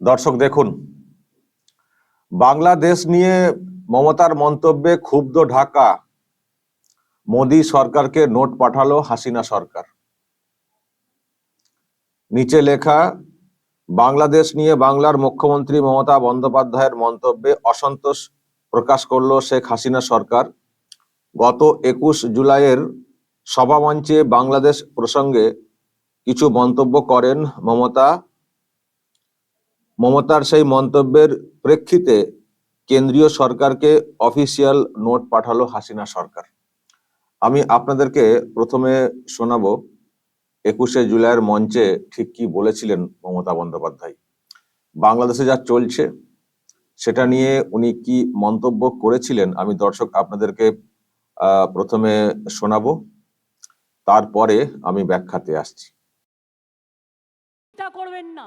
দর্শক দেখুন, বাংলাদেশ নিয়ে মমতার মন্তব্যে ক্ষুব্ধ ঢাকা। মোদী সরকারকে নোট পাঠালো হাসিনা সরকার। নিচে লেখা, বাংলাদেশ নিয়ে বাংলার মুখ্যমন্ত্রী মমতা বন্দ্যোপাধ্যায়ের মন্তব্যে অসন্তোষ প্রকাশ করল শেখ হাসিনা সরকার। গত একুশ জুলাইয়ের সভামঞ্চে বাংলাদেশ প্রসঙ্গে কিছু মন্তব্য করেন মমতা। মমতার সেই মন্তব্যের প্রেক্ষিতে কেন্দ্রীয় সরকারকে অফিসিয়াল নোট পাঠালো হাসিনা সরকার। আমি আপনাদেরকে প্রথমে শোনাবো, একুশে জুলাইয়ের মঞ্চে ঠিক কি বলেছিলেন মমতা বন্দ্যোপাধ্যায়। বাংলাদেশে যা চলছে, সেটা নিয়ে উনি কি মন্তব্য করেছিলেন আমি দর্শক আপনাদেরকে প্রথমে শোনাবো, তারপরে আমি ব্যাখ্যাতে আসছি। করবেন না।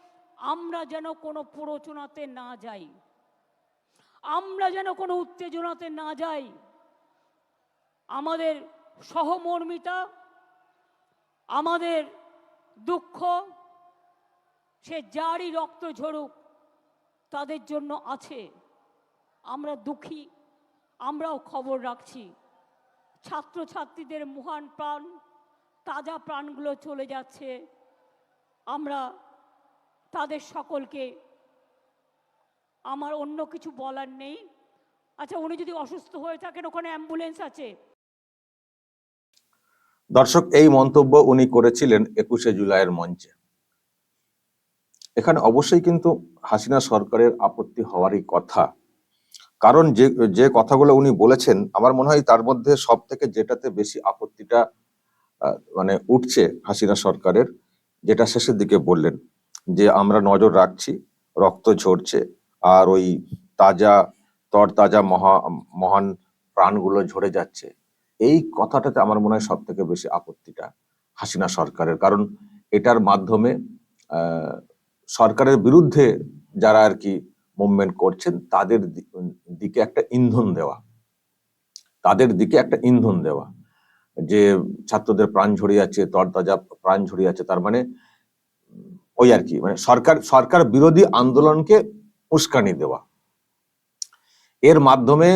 আমরা যেন কোনো প্ররোচনাতে না যাই। আমরা যেন কোনো উত্তেজনাতে না যাই। আমাদের সহমর্মিতা, আমাদের দুঃখ, সে যারই রক্ত ঝরুক, তাদের জন্য আছে। আমরা দুঃখী, আমরাও খবর রাখছি। ছাত্রছাত্রীদের মহান প্রাণ, তাজা প্রাণগুলো চলে যাচ্ছে। আমরা তাদের সকলকে। আমার অন্য কিছু বলার নেই। আচ্ছা উনি যদি অসুস্থ হয়ে থাকেন, ওখানে অ্যাম্বুলেন্স আছে? দর্শক, এই মন্তব্য উনি করেছিলেন একুশে জুলাইয়ের মঞ্চে। এখানে অবশ্যই কিন্তু হাসিনা সরকারের আপত্তি হওয়ারই কথা। কারণ যে যে কথাগুলো উনি বলেছেন, আমার মনে হয় তার মধ্যে সব থেকে যেটাতে বেশি আপত্তিটা মানে উঠছে হাসিনা সরকারের, যেটা শেষের দিকে বললেন। যে আমরা নজর রাখছি, রক্ত ঝরছে আর ওই তাজা, তরতাজা মহা, মহান প্রাণগুলো ঝরে যাচ্ছে। এই কথাটাতে আমার মনে হয় সব থেকে বেশি আপত্তিটা হাসিনা সরকারের। কারণ এটার মাধ্যমে সরকারের বিরুদ্ধে যারা আর কি মুভমেন্ট করছেন, তাদের দিকে একটা ইন্ধন দেওয়া। তাদের দিকে একটা ইন্ধন দেওয়া। যে ছাত্রদের প্রাণ ঝরে যাচ্ছে, তরতাজা প্রাণ ঝরে যাচ্ছে, তার মানে ওই আর কি মানে সরকার সরকার বিরোধী আন্দোলনকে উস্কানি দেওয়া। এর মাধ্যমে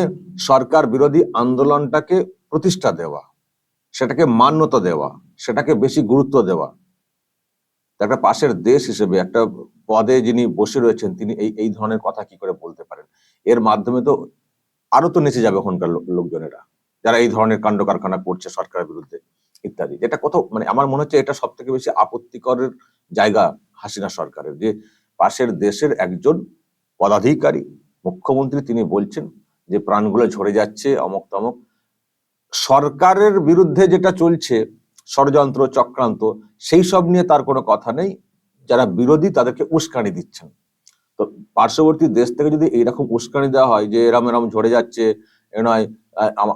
সরকার বিরোধী আন্দোলনটাকে প্রতিষ্ঠা দেওয়া, সেটাকে মান্যতা দেওয়া, সেটাকে বেশি গুরুত্ব দেওয়া। একটা পাশের দেশ হিসেবে, একটা পদে যিনি বসে রয়েছেন, তিনি এই এই ধরনের কথা কি করে বলতে পারেন? এর মাধ্যমে তো আরও তো নেচে যাবে ওখানকার লোকজনেরা, যারা এই ধরনের কাণ্ড কারখানা করছে সরকারের বিরুদ্ধে, ইত্যাদি। যেটা কত মানে আমার মনে হচ্ছে এটা সব থেকে বেশি আপত্তিকরের জায়গা হাসিনা সরকারের যে পাশের দেশের একজন পদাধিকারী, মুখ্যমন্ত্রী তিনি বলছেন যে প্রাণগুলো ঝরে যাচ্ছে, অমক তমক। সরকারের বিরুদ্ধে যেটা চলছে, ষড়যন্ত্র, চক্রান্ত, সেই সব নিয়ে তার কোনো কথা নেই। যারা বিরোধী তাদেরকে উস্কানি দিচ্ছেন। তো পার্শ্ববর্তী দেশ থেকে যদি এইরকম উস্কানি দেওয়া হয় যে এরম এরম ঝরে যাচ্ছে, এ নয়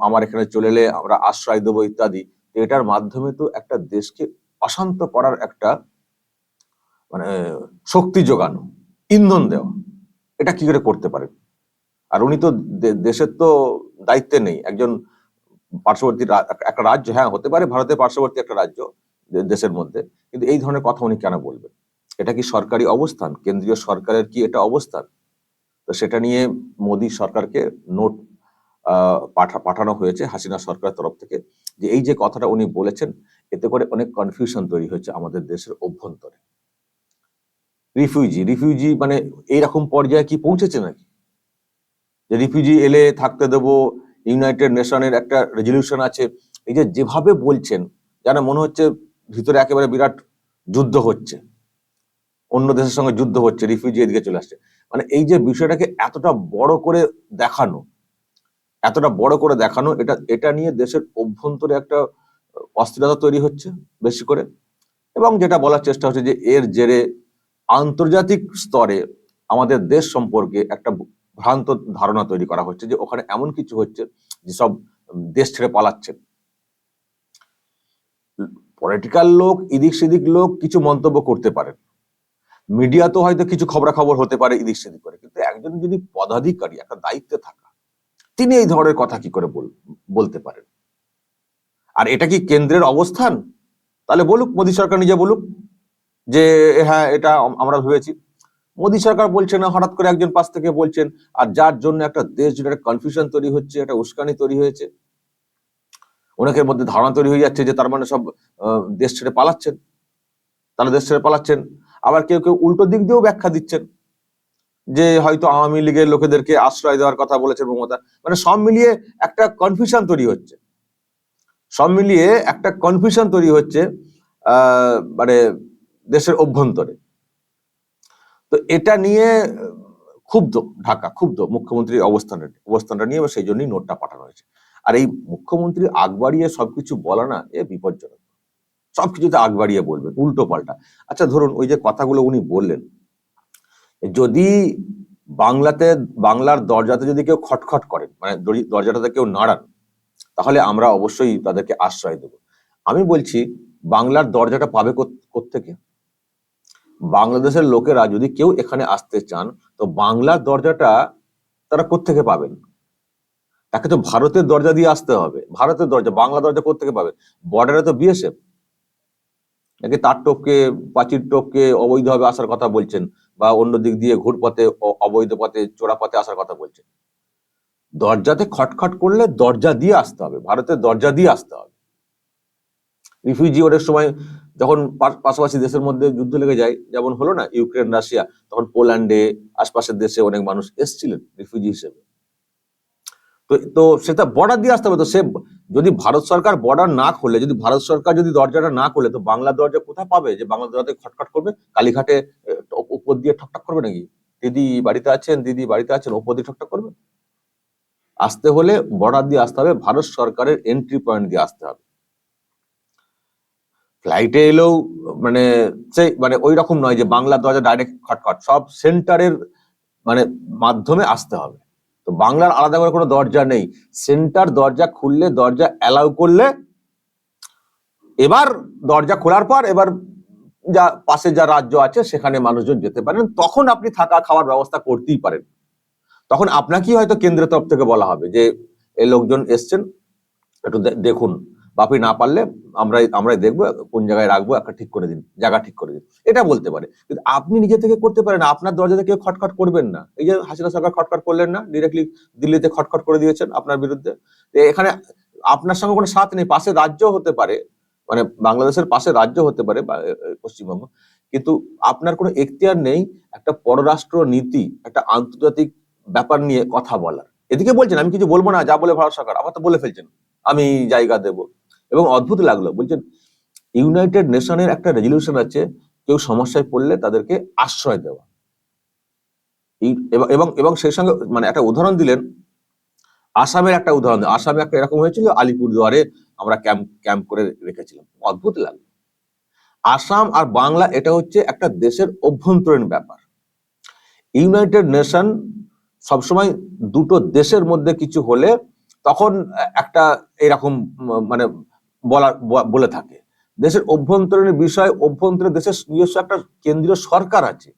আমার এখানে চলে এলে আমরা আশ্রয় দেবো, ইত্যাদি এটার মাধ্যমে তো একটা দেশকে অশান্ত করার একটা মানে শক্তি যোগানো, ইন্ধন দেওয়া, এটা কি করে করতে পারেন আর উনি তো দেশের তো দায়িত্বে নেই। একজন পার্শ্ববর্তী একটা- রাজ্য হ্যাঁ হতে পারে, ভারতের পার্শ্ববর্তী একটা রাজ্য দেশের মধ্যে, কিন্তু এই ধরনের কথা উনি কেন বলবেন? এটা কি সরকারি অবস্থান? কেন্দ্রীয় সরকারের কি এটা অবস্থান? তো সেটা নিয়ে মোদী সরকারকে নোট পাঠা, পাঠানো হয়েছে হাসিনা সরকারের তরফ থেকে, যে এই যে কথাটা উনি বলেছেন, এতে করে অনেক কনফিউশন তৈরি হয়েছে আমাদের দেশের অভ্যন্তরে। রিফিউজি রিফিউজি মানে এইরকম পর্যায়ে কি পৌঁছেছে নাকি? যে রিফিউজি এলে থাকতে দেব ইউনাইটেড নেশনের একটা রেজলিউশন আছে। এই যে যেভাবে বলছেন, যেন মনে হচ্ছে ভিতরে একেবারে বিরাট যুদ্ধ হচ্ছে। অন্য দেশের সঙ্গে যুদ্ধ হচ্ছে রিফিউজি এদিকে চলে আসছে। মানে এই যে বিষয়টাকে এতটা বড় করে দেখানো, এতটা বড় করে দেখানো, এটা এটা নিয়ে দেশের অভ্যন্তরে একটা অস্থিরতা তৈরি হচ্ছে বেশি করে। এবং যেটা বলার চেষ্টা হচ্ছে যে এর জেরে আন্তর্জাতিক স্তরে আমাদের দেশ সম্পর্কে একটা ভ্রান্ত ধারণা তৈরি করা হচ্ছে যে ওখানে এমন কিছু হচ্ছে যেসব দেশ ছেড়ে পালাচ্ছেন পলিটিক্যাল লোক এদিক সেদিক লোক কিছু মন্তব্য করতে পারেন। মিডিয়া তো হয়তো কিছু খবরাখবর হতে পারে ইদিক সেদিক করে, কিন্তু একজন যদি পদাধিকারী, একটা দায়িত্বে থাকা, তিনি এই ধরনের কথা কি করে বল- বলতে পারেন? আর এটা কি কেন্দ্রের অবস্থান? তাহলে বলুক, মোদী সরকার নিজে বলুক। যে হ্যাঁ এটা আমরা ভেবেছি। মোদী সরকার বলছে না, হঠাৎ করে একজন পাশ থেকে বলছেন, আর যার জন্য একটা দেশ জুড়ে একটা কনফিউশন তৈরি হচ্ছে, একটা উস্কানি তৈরি হয়েছে। অনেকের মধ্যে ধারণা তৈরি হয়ে যাচ্ছে যে তার মানে সব দেশ ছেড়ে পালাচ্ছেন। তারা দেশ ছেড়ে পালাচ্ছেন। আবার কেউ কেউ উল্টো দিক দিয়েও ব্যাখ্যা দিচ্ছেন। যে, হয়তো আওয়ামী লীগের লোকেদেরকে আশ্রয় দেওয়ার কথা বলেছে মমতা। মানে সব মিলিয়ে একটা কনফিউশন তৈরি হচ্ছে। সব মিলিয়ে একটা কনফিউশন তৈরি হচ্ছে মানে দেশের অভ্যন্তরে। তো এটা নিয়ে, ক্ষুব্ধ ঢাকা, ক্ষুব্ধ মুখ্যমন্ত্রীর অবস্থানের অবস্থানটা নিয়ে সেই জন্যই নোটটা পাঠানো হয়েছে। আর এই মুখ্যমন্ত্রী আগ বাড়িয়ে সবকিছু বলা না, এ বিপজ্জনক। সবকিছুতে আগ বাড়িয়ে বলবেন উল্টো পাল্টা। আচ্ছা ধরুন ওই যে কথাগুলো উনি বললেন, যদি বাংলাতে, বাংলার দরজাতে যদি কেউ খটখট করেন মানে দরি- দরজাটাতে কেউ নাড়ান, তাহলে আমরা অবশ্যই তাদেরকে আশ্রয় দেব। আমি বলছি, বাংলার দরজাটা পাবে থেকে বাংলাদেশের লোকেরা যদি কেউ এখানে আসতে চান, তো বাংলার দরজাটা তারা কোত্থেকে পাবেন? তাকে তো ভারতের দরজা দিয়ে আসতে হবে। ভারতের দরজা বাংলা দরজা কোত্থেকে পাবে বর্ডারে তো বিএসএফ নাকি তার টোপকে প্রাচীর টোপকে অবৈধভাবে আসার কথা বলছেন বা অন্য দিক দিয়ে ঘুরপথে অবৈধ পথে চোরা পথে আসার কথা বলছেন? দরজাতে খটখট করলে দরজা দিয়ে আসতে হবে। ভারতের দরজা দিয়ে আসতে হবে। রিফিউজি অনেক সময় যখন পাশাপাশি দেশের মধ্যে যুদ্ধ লেগে যায়, যেমন হলো না ইউক্রেন, রাশিয়া, তখন পোল্যান্ডে আশপাশের দেশে অনেক মানুষ এসছিলেন রিফিউজি হিসেবে। তো তো সেটা বর্ডার দিয়ে আসতে হবে। তো সে যদি ভারত সরকার বর্ডার না খোলে, যদি ভারত সরকার যদি দরজাটা না খোলে, তো বাংলা দরজা কোথায় পাবে? যে বাংলা দরজাতে খটখট করবে? কালীঘাটে উপর দিয়ে ঠকঠক করবে নাকি? দিদি বাড়িতে আছেন, দিদি বাড়িতে আছেন উপর দিয়ে ঠকঠক করবে? আসতে হলে বর্ডার দিয়ে আসতে হবে। ভারত সরকারের এন্ট্রি পয়েন্ট দিয়ে আসতে হবে। ফ্লাইটে এলেও মানে সেই মানে ওই রকম নয় যে বাংলা দরজা ডাইরেক্ট খটখট। সব সেন্টারের মানে মাধ্যমে আসতে হবে। তো বাংলার আলাদা করে কোনো দরজা নেই। সেন্টার দরজা খুললে দরজা অ্যালাউ করলে, এবার দরজা খোলার পর এবার যা, পাশে যা রাজ্য আছে, সেখানে মানুষজন যেতে পারেন। তখন আপনি থাকা খাওয়ার ব্যবস্থা করতেই পারেন। তখন আপনাকেই হয়তো কেন্দ্রের তরফ থেকে বলা হবে যে এই লোকজন এসছেন, একটু দেখুন। বা আপনি না পারলে আমরাই আমরাই দেখব, কোন জায়গায় রাখব, একটা ঠিক করে দিন, জায়গা ঠিক করে দিন। এটা বলতে পারে। কিন্তু আপনি নিজে থেকে করতে পারেন আপনার দরজাতে কেউ খটখট করবেন না। এই যে হাসিনা সরকার খটখট করলেন না ডিরেক্টলি দিল্লিতে খটখট করে দিয়েছেন আপনার বিরুদ্ধে। এখানে আপনার সঙ্গে কোনো সাথ নেই পাশে রাজ্য হতে পারে মানে বাংলাদেশের পাশে রাজ্য হতে পারে পশ্চিমবঙ্গ। কিন্তু আপনার কোনো এখতিয়ার নেই একটা পররাষ্ট্র নীতি, একটা আন্তর্জাতিক ব্যাপার নিয়ে কথা বলার। এদিকে বলছেন, আমি কিছু বলব না, যা বলে ভারত সরকার আবার তো বলে ফেলছেন। আমি জায়গা দেব। এবং অদ্ভুত লাগল। বলছেন ইউনাইটেড নেশনের একটা রেজলিউশন আছে, কেউ সমস্যায় পড়লে তাদেরকে আশ্রয় দেওয়া। এবং, এবং- সেই সঙ্গে মানে একটা উদাহরণ দিলেন, আসামের একটা উদাহরণ। আসামে একটা এরকম হয়েছিল, আলিপুরদুয়ারে আমরা ক্যাম্প ক্যাম্প করে রেখেছিলাম। অদ্ভুত লাগল। আসাম আর বাংলা এটা হচ্ছে একটা দেশের অভ্যন্তরীণ ব্যাপার। ইউনাইটেড নেশন সবসময় দুটো দেশের মধ্যে কিছু হলে তখন একটা এরকম মানে বলা, বলে থাকে। দেশের অভ্যন্তরীণ বিষয়, অভ্যন্তরীণ দেশের নিজস্ব একটা কেন্দ্রীয় সরকার আছে।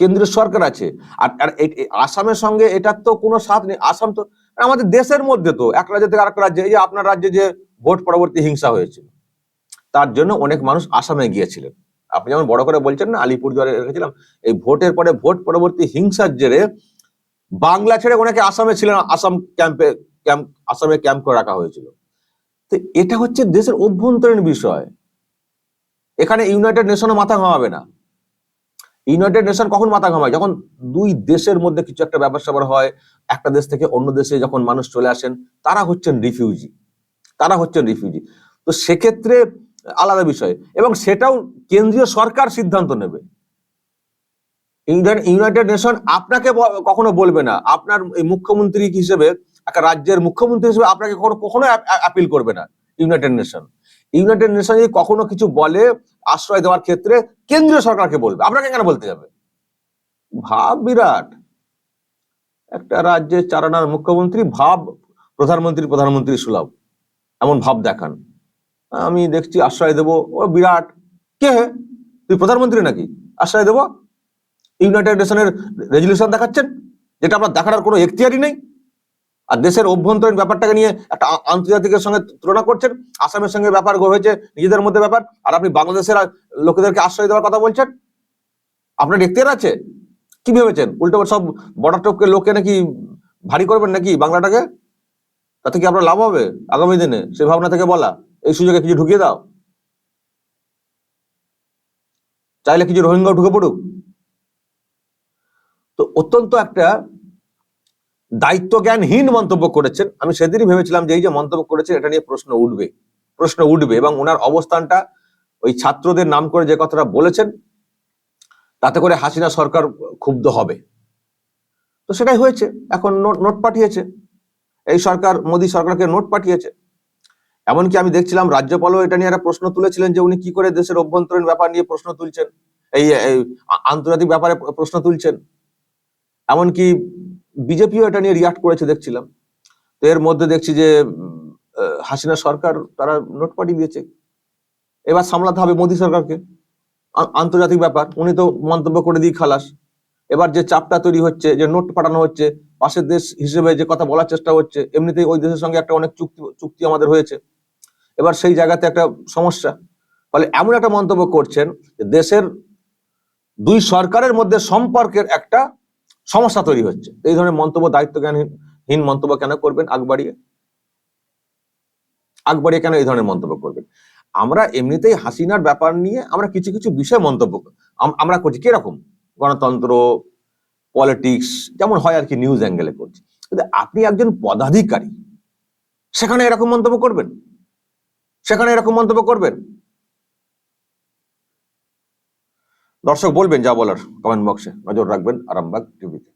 কেন্দ্রীয় সরকার আছে। আর আসামের সঙ্গে এটার তো কোনো সাথ নেই। আসাম তো আমাদের দেশের মধ্যে তো, এক রাজ্য থেকে আরেক রাজ্যে, এই যে আপনার রাজ্যে যে ভোট পরবর্তী হিংসা হয়েছিল, তার জন্য অনেক মানুষ আসামে গিয়েছিলেন। আপনি যেমন বড় করে বলছেন না, আলিপুরদুয়ারে রেখেছিলাম, এই ভোটের পরে ভোট পরবর্তী হিংসার জেরে বাংলা ছেড়ে ওনাকে আসামে ছিলেন, আসাম ক্যাম্পে, ক্যাম্প, আসামে ক্যাম্প করে রাখা হয়েছিল। তো এটা হচ্ছে দেশের অভ্যন্তরীণ বিষয়। এখানে ইউনাইটেড নেশনও মাথা ঘামাবে না। ইউনাইটেড নেশন কখন মাথা ঘামায়? যখন দুই দেশের মধ্যে কিছু একটা ব্যাপার স্যাপার হয়, একটা দেশ থেকে অন্য দেশে যখন মানুষ চলে আসেন, তারা হচ্ছেন রিফিউজি তারা হচ্ছেন রিফিউজি তো সেক্ষেত্রে আলাদা বিষয়। এবং সেটাও কেন্দ্রীয় সরকার সিদ্ধান্ত নেবে। ইউনাইটেড নেশন আপনাকে কখনো বলবে না। আপনার মুখ্যমন্ত্রী হিসেবে একটা রাজ্যের মুখ্যমন্ত্রী হিসেবে আপনাকে কখনো কখনো আপিল করবে না ইউনাইটেড নেশন ইউনাইটেড নেশন যদি কখনো কিছু বলে, আশ্রয় দেওয়ার ক্ষেত্রে কেন্দ্রীয় সরকারকে বলবে। আপনাকে কেন বলতে যাবে? ভাব বিরাট। একটা রাজ্যের চারানার মুখ্যমন্ত্রী, ভাব প্রধানমন্ত্রী প্রধানমন্ত্রী সুলভ। এমন ভাব দেখান। আমি দেখছি আশ্রয় দেবো, ও বিরাট। কে হে? তুই প্রধানমন্ত্রী নাকি? আশ্রয় দেবো? ইউনাইটেড নেশনের রেজলিউশন দেখাচ্ছেন? যেটা আপনার দেখার কোনো এখতিয়ারই নেই? আর দেশের অভ্যন্তরীণ ব্যাপারটাকে নিয়ে একটা আন্তর্জাতিকের সঙ্গে তুলনা করছেন, আসামের সঙ্গে ব্যাপার হয়েছে, নিজেদের মধ্যে ব্যাপার, আর আপনি বাংলাদেশের লোকেদেরকে আশ্রয় দেওয়ার কথা বলছেন? আপনার এখতিয়ার আছে? কি ভেবেছেন? উল্টো সব বর্ডার টপকে লোককে নাকি ভারী করবেন নাকি বাংলাটাকে? তাতে কি আপনার লাভ হবে আগামী দিনে? সেই ভাবনা থেকে বলা। এই সুযোগে কিছু ঢুকিয়ে দাও। চাইলে কিছু রোহিঙ্গাও ঢুকে পড়ুক। তো অত্যন্ত একটা দায়িত্ব জ্ঞানহীন মন্তব্য করেছেন। আমি সেদিনই ভেবেছিলাম যে এই যে মন্তব্য করেছেন, এটা নিয়ে প্রশ্ন উঠবে। প্রশ্ন উঠবে এবং ওনার অবস্থানটা, ওই ছাত্রদের নাম করে যে কথাটা বলেছেন, তাতে করে হাসিনা সরকার ক্ষুব্ধ হবে। তো সেটাই হয়েছে। এখন নোট পাঠিয়েছে। এই সরকার, মোদী সরকারকে নোট পাঠিয়েছে। এমনকি আমি দেখছিলাম রাজ্যপালও এটা নিয়ে একটা প্রশ্ন তুলেছিলেন যে উনি কি করে দেশের অভ্যন্তরীণ ব্যাপার নিয়ে প্রশ্ন তুলছেন। এই আন্তর্জাতিক ব্যাপারে প্রশ্ন তুলছেন। এমনকি বিজেপিও এটা নিয়ে রিয়াক্ট করেছে দেখছিলাম। তো এর মধ্যে দেখছি যে হাসিনা সরকার, তারা নোট পাঠিয়ে দিয়েছে। এবার সামলাতে হবে মোদী সরকারকে। আন্তর্জাতিক ব্যাপার। উনি তো মন্তব্য করে দিই খালাস। এবার যে চাপটা তৈরি হচ্ছে, যে নোট পাঠানো হচ্ছে, পাশের দেশ হিসেবে যে কথা বলার চেষ্টা হচ্ছে, এমনিতেই ওই দেশের সঙ্গে একটা অনেক চুক্তি চুক্তি আমাদের হয়েছে। এবার সেই জায়গাতে একটা সমস্যা। ফলে এমন একটা মন্তব্য করছেন দেশের দুই সরকারের মধ্যে সম্পর্কের একটা সমস্যা তৈরি হচ্ছে। এই ধরনের মন্তব্য দায়িত্ব জ্ঞানহীন মন্তব্য কেন করবেন আগ বাড়িয়ে? কেন এই ধরনের মন্তব্য করবেন? আমরা এমনিতেই হাসিনার ব্যাপার নিয়ে আমরা কিছু কিছু বিষয় মন্তব্য আমরা করছি কীরকম? গণতন্ত্র, পলিটিক্স, যেমন হয় আর কি নিউজ অ্যাঙ্গেলে করছি। আপনি একজন পদাধিকারী, সেখানে এরকম মন্তব্য করবেন? সেখানে এরকম মন্তব্য করবেন? দর্শক বলবেন যা বলার কমেন্ট বক্সে নজর রাখবেন আরামবাগ টিভিতে